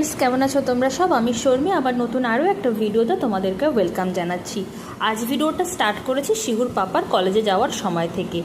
Friends কেমন আছো তোমরা? সব আমি শর্মি, আবার নতুন আরও একটা ভিডিওতে তোমাদেরকে ওয়েলকাম জানাচ্ছি। আজ ভিডিওটা স্টার্ট করেছি শিহুর পাপার কলেজে যাওয়ার সময় থেকে।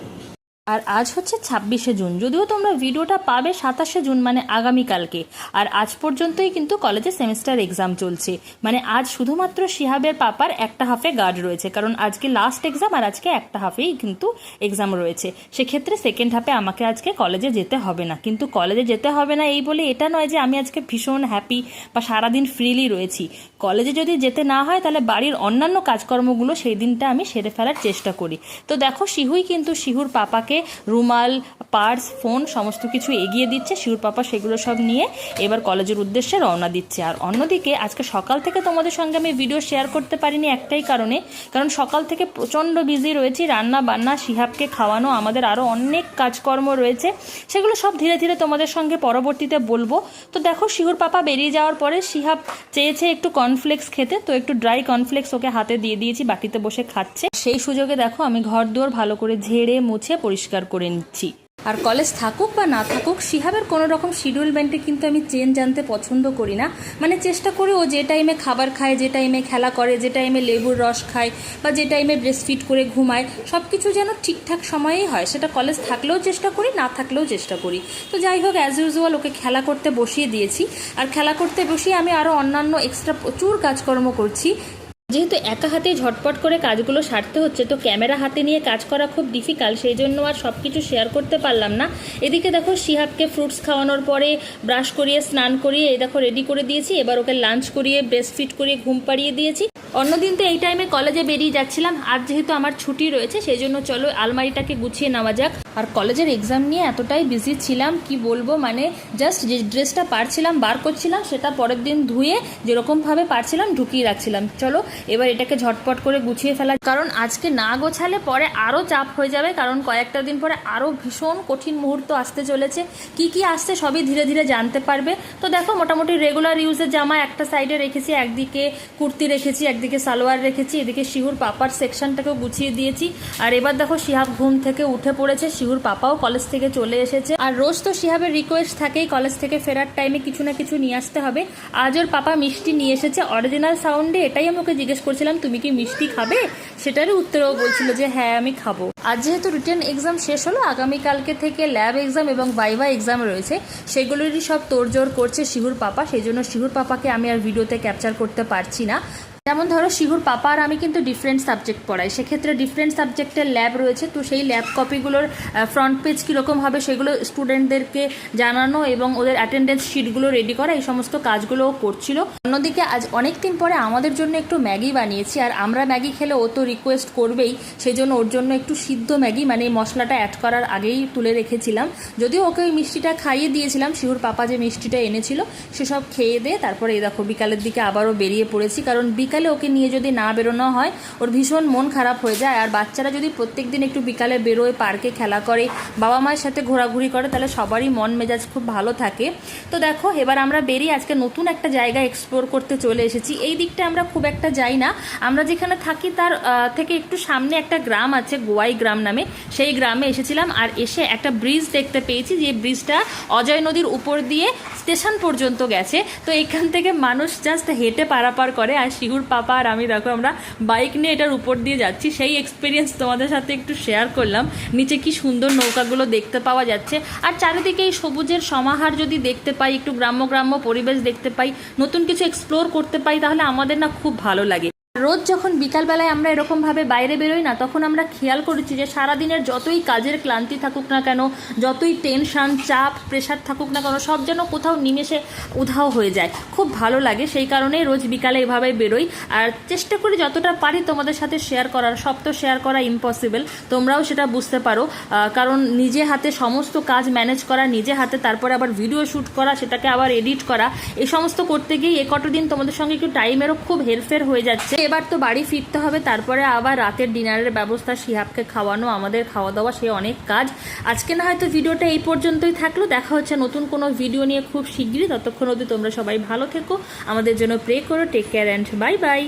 আর আজ হচ্ছে ছাব্বিশে জুন, যদিও তোমরা ভিডিওটা পাবে সাতাশে জুন মানে আগামীকালকে। আর আজ পর্যন্তই কিন্তু কলেজে সেমিস্টার এক্সাম চলছে। মানে আজ শুধুমাত্র শিহাবের পাপার একটা হাফে গার্ড রয়েছে, কারণ আজকে লাস্ট এক্সাম আর আজকে একটা হাফেই কিন্তু এক্সাম রয়েছে। সেক্ষেত্রে সেকেন্ড হাফে আমাকে আজকে কলেজে যেতে হবে না। কিন্তু কলেজে যেতে হবে না এই বলে এটা নয় যে আমি আজকে ভীষণ হ্যাপি বা সারাদিন ফ্রিলি রয়েছি। কলেজে যদি যেতে না হয়, তাহলে বাড়ির অন্যান্য কাজকর্মগুলো সেই দিনটা আমি সেরে ফেলার চেষ্টা করি। তো দেখো, শিহুই কিন্তু শিহুর পাপাকে রুমাল, পার্স, ফোন সমস্ত কিছু এগিয়ে দিচ্ছে শিহুর পাপা সেগুলো সব নিয়ে এবার কলেজের উদ্দেশ্যে রওনা দিচ্ছে। আর অন্যদিকে আজকে সকাল থেকে তোমাদের সঙ্গে আমি ভিডিও শেয়ার করতে পারিনি একটাই কারণে, কারণ সকাল থেকে প্রচণ্ড বিজি রয়েছি, রান্না বান্না, শিহাবকে খাওয়ানো, আমাদের আরও অনেক কাজকর্ম রয়েছে, সেগুলো সব ধীরে ধীরে তোমাদের সঙ্গে পরবর্তীতে বলব। তো দেখো শিহুর পাপা বেরিয়ে যাওয়ার পরে শিহাব চেয়েছে একটু কর্নফ্লেক্স খেতে, তো একটু ড্রাই কর্নফ্লেক্স ওকে হাতে দিয়ে দিয়েছি, বাটিতে বসে খাচ্ছে। সেই সুযোগে দেখো, আমি ঘর দুয়ার ভালো করে ঝেড়ে মুছে পরিষ্কার করে নিচ্ছি। আর কলেজ থাকুক বা না থাকুক, শিহাবের কোনো রকম শিডিউল ব্যান্ডে কিন্তু আমি চেঞ্জ জানতে পছন্দ করি না। মানে চেষ্টা করি ও যে টাইমে খাবার খায়, যে টাইমে খেলা করে, যে টাইমে লেবুর রস খায় বা যে টাইমে ব্রেস্টফিট করে ঘুমায় সব কিছু যেন ঠিকঠাক সময়েই হয়। সেটা কলেজ থাকলেও চেষ্টা করি, না থাকলেও চেষ্টা করি। তো যাই হোক অ্যাজ ইউজুয়াল ওকে খেলা করতে বসিয়ে দিয়েছি। আর খেলা করতে বসিয়ে আমি আরও অন্যান্য এক্সট্রা প্রচুর কাজকর্ম করছি। যেহেতু একা হাতে ঝটপট করে কাজগুলো সারতে হচ্ছে, তো ক্যামেরা হাতে নিয়ে কাজ করা খুব ডিফিকাল্ট সেই জন্য আর সব কিছু শেয়ার করতে পারলাম না। এদিকে দেখো শিহাবকে ফ্রুটস খাওয়ানোর পরে ব্রাশ করিয়ে, স্নান করিয়ে, এই দেখো রেডি করে দিয়েছি। এবার ওকে লাঞ্চ করিয়ে ব্রেস্ট ফিট করিয়ে, ঘুম পাড়িয়ে দিয়েছি। অন্যদিন তো এই টাইমে কলেজে বেরিয়ে যাচ্ছিলাম। আর যেহেতু আমার ছুটি রয়েছে, সেই জন্য চলো আলমারিটাকে গুছিয়ে নেওয়া যাক। আর কলেজের এক্সাম নিয়ে এতটাই বিজি ছিলাম, কি বলব? মানে জাস্ট যে ড্রেসটা পারছিলাম, বার করছিলাম, সেটা পরের দিন ধুয়ে যেরকমভাবে পারছিলাম, ঢুকিয়ে রাখছিলাম। চলো, এবার এটাকে ঝটপট করে গুছিয়ে ফেলা কারণ আজকে না গোছালে পরে আরও চাপ হয়ে যাবে, কারণ কয়েকটা দিন পরে আরও ভীষণ কঠিন মুহূর্ত আসতে চলেছে। কি কি আসছে সবই ধীরে ধীরে জানতে পারবে। তো দেখো, মোটামুটি রেগুলার ইউজের জামা একটা সাইডে রেখেছি, একদিকে কুর্তি রেখেছি, একদিকে সালোয়ার রেখেছি, এদিকে শিহুর পাপার সেকশনটাকেও গুছিয়ে দিয়েছি। আর এবার দেখো শিহাব ঘুম থেকে উঠে পড়েছে, শিহুর পাপাও কলেজ থেকে চলে এসেছে। আর রোজ তো শিহাবের রিকোয়েস্ট থাকেই, কলেজ থেকে ফেরার টাইমে কিছু না কিছু নিয়ে আসতে হবে। আজ ওর পাপা মিষ্টি নিয়ে এসেছে অরিজিনাল সাউন্ডে এটাই আমি ওকে জিজ্ঞেস করছিলাম, তুমি কি মিষ্টি খাবে? সেটারই উত্তরেও বলছিল যে হ্যাঁ আমি খাব। আজ যেহেতু রিটার্ন এক্সাম শেষ হলো, আগামীকালকে থেকে ল্যাব এক্সাম এবং বাইবা এক্সাম রয়েছে, সেগুলোরই সব তোড়জোড় করছে শিহুর পাপা। সেই জন্য শিহুর পাপাকে আমি আর ভিডিওতে ক্যাপচার করতে পারছি না। যেমন ধরো শিহুর পাপা আর আমি কিন্তু ডিফারেন্ট সাবজেক্ট পড়াই। সেক্ষেত্রে ডিফারেন্ট সাবজেক্টের ল্যাব রয়েছে, তো সেই ল্যাব কপিগুলোর ফ্রন্ট পেজ কীরকম হবে সেগুলো স্টুডেন্টদেরকে জানানো এবং ওদের অ্যাটেন্ডেন্স শিটগুলো রেডি করা, এই সমস্ত কাজগুলোও করছিল। অন্যদিকে আজ অনেক দিন পরে আমাদের জন্য একটু ম্যাগি বানিয়েছি, আর আমরা ম্যাগি খেলে ও তো রিকোয়েস্ট করবেই সেই জন্য ওর জন্য একটু সিদ্ধ ম্যাগি মানে মশলাটা অ্যাড করার আগেই তুলে রেখেছিলাম। যদিও ওকে ওই মিষ্টিটা খাইয়ে দিয়েছিলাম, শিহুর পাপা যে মিষ্টিটা এনেছিল, সেসব খেয়ে দিয়ে তারপরে এই দেখো বিকালের দিকে আবারও বেরিয়ে পড়েছি, কারণ বিকালে ওকে নিয়ে যদি না বেরোনো হয়, ওর ভীষণ মন খারাপ হয়ে যায়। আর বাচ্চারা যদি প্রত্যেক দিন একটু বিকালে বেরোয়, পার্কে খেলা করে, বাবা মায়ের সাথে ঘোরাঘুরি করে, তাহলে সবারই মন মেজাজ খুব ভালো থাকে। তো দেখো, এবার আমরা বেরিয়ে আজকে নতুন একটা জায়গা এক্সপ্লোর করতে চলে এসেছি। এই দিকটা আমরা খুব একটা যাই না। আমরা যেখানে থাকি, তার থেকে একটু সামনে একটা গ্রাম আছে, গোয়াই গ্রাম নামে। সেই গ্রামে এসেছিলাম আর এসে একটা ব্রিজ দেখতে পেয়েছি। যে ব্রিজটা অজয় নদীর উপর দিয়ে স্টেশন পর্যন্ত গেছে। তো এখান থেকে মানুষ জাস্ট হেঁটে পারাপার করে আর শিহুর পাপা আর আমি, দেখো আমরা বাইক নিয়ে এটার উপর দিয়ে যাচ্ছি। সেই এক্সপিরিয়েন্স তোমাদের সাথে একটু শেয়ার করলাম। নিচে কি সুন্দর নৌকাগুলো দেখতে পাওয়া যাচ্ছে। আর চারিদিকে এই সবুজের সমাহার যদি দেখতে পাই, একটু গ্রাম্য গ্রাম্য পরিবেশ দেখতে পাই, নতুন কিছু এক্সপ্লোর করতে পাই, তাহলে আমাদের না খুব ভালো লাগে। রোজ যখন বিকালবেলায় আমরা এরকমভাবে বাইরে বেরোই না, তখন আমরা খেয়াল করেছি যে সারাদিনের যতই কাজের ক্লান্তি থাকুক না কেন, যতই টেনশান চাপ প্রেশার থাকুক না কেন, সব যেন কোথাও নিমেষে উধাও হয়ে যায়। খুব ভালো লাগে সেই কারণেই রোজ বিকালে এভাবে বেরোই। আর চেষ্টা করি যতটা পারি তোমাদের সাথে শেয়ার করার, সব তো শেয়ার করা ইম্পসিবল তোমরাও সেটা বুঝতে পারো। কারণ নিজে হাতে সমস্ত কাজ ম্যানেজ করা, নিজে হাতে তারপরে আবার ভিডিও শ্যুট করা, সেটাকে আবার এডিট করা এই সমস্ত করতে গিয়ে এ কত দিন তোমাদের সঙ্গে একটু টাইমেরও খুব হেরফের হয়ে যাচ্ছে। এবার তো বাড়ি ফিরতে হবে, তারপরে আবার রাতের ডিনারের ব্যবস্থা, শিহাবকে খাওয়ানো, আমাদের খাওয়া দাওয়া সে অনেক কাজ। আজকে না হয়তো ভিডিওটা এই পর্যন্তই থাকল, দেখা হচ্ছে নতুন কোনো ভিডিও নিয়ে খুব শিগগিরই, ততক্ষণ অবধি তোমরা সবাই ভালো থেকো, আমাদের জন্য প্রে করো take care and bye bye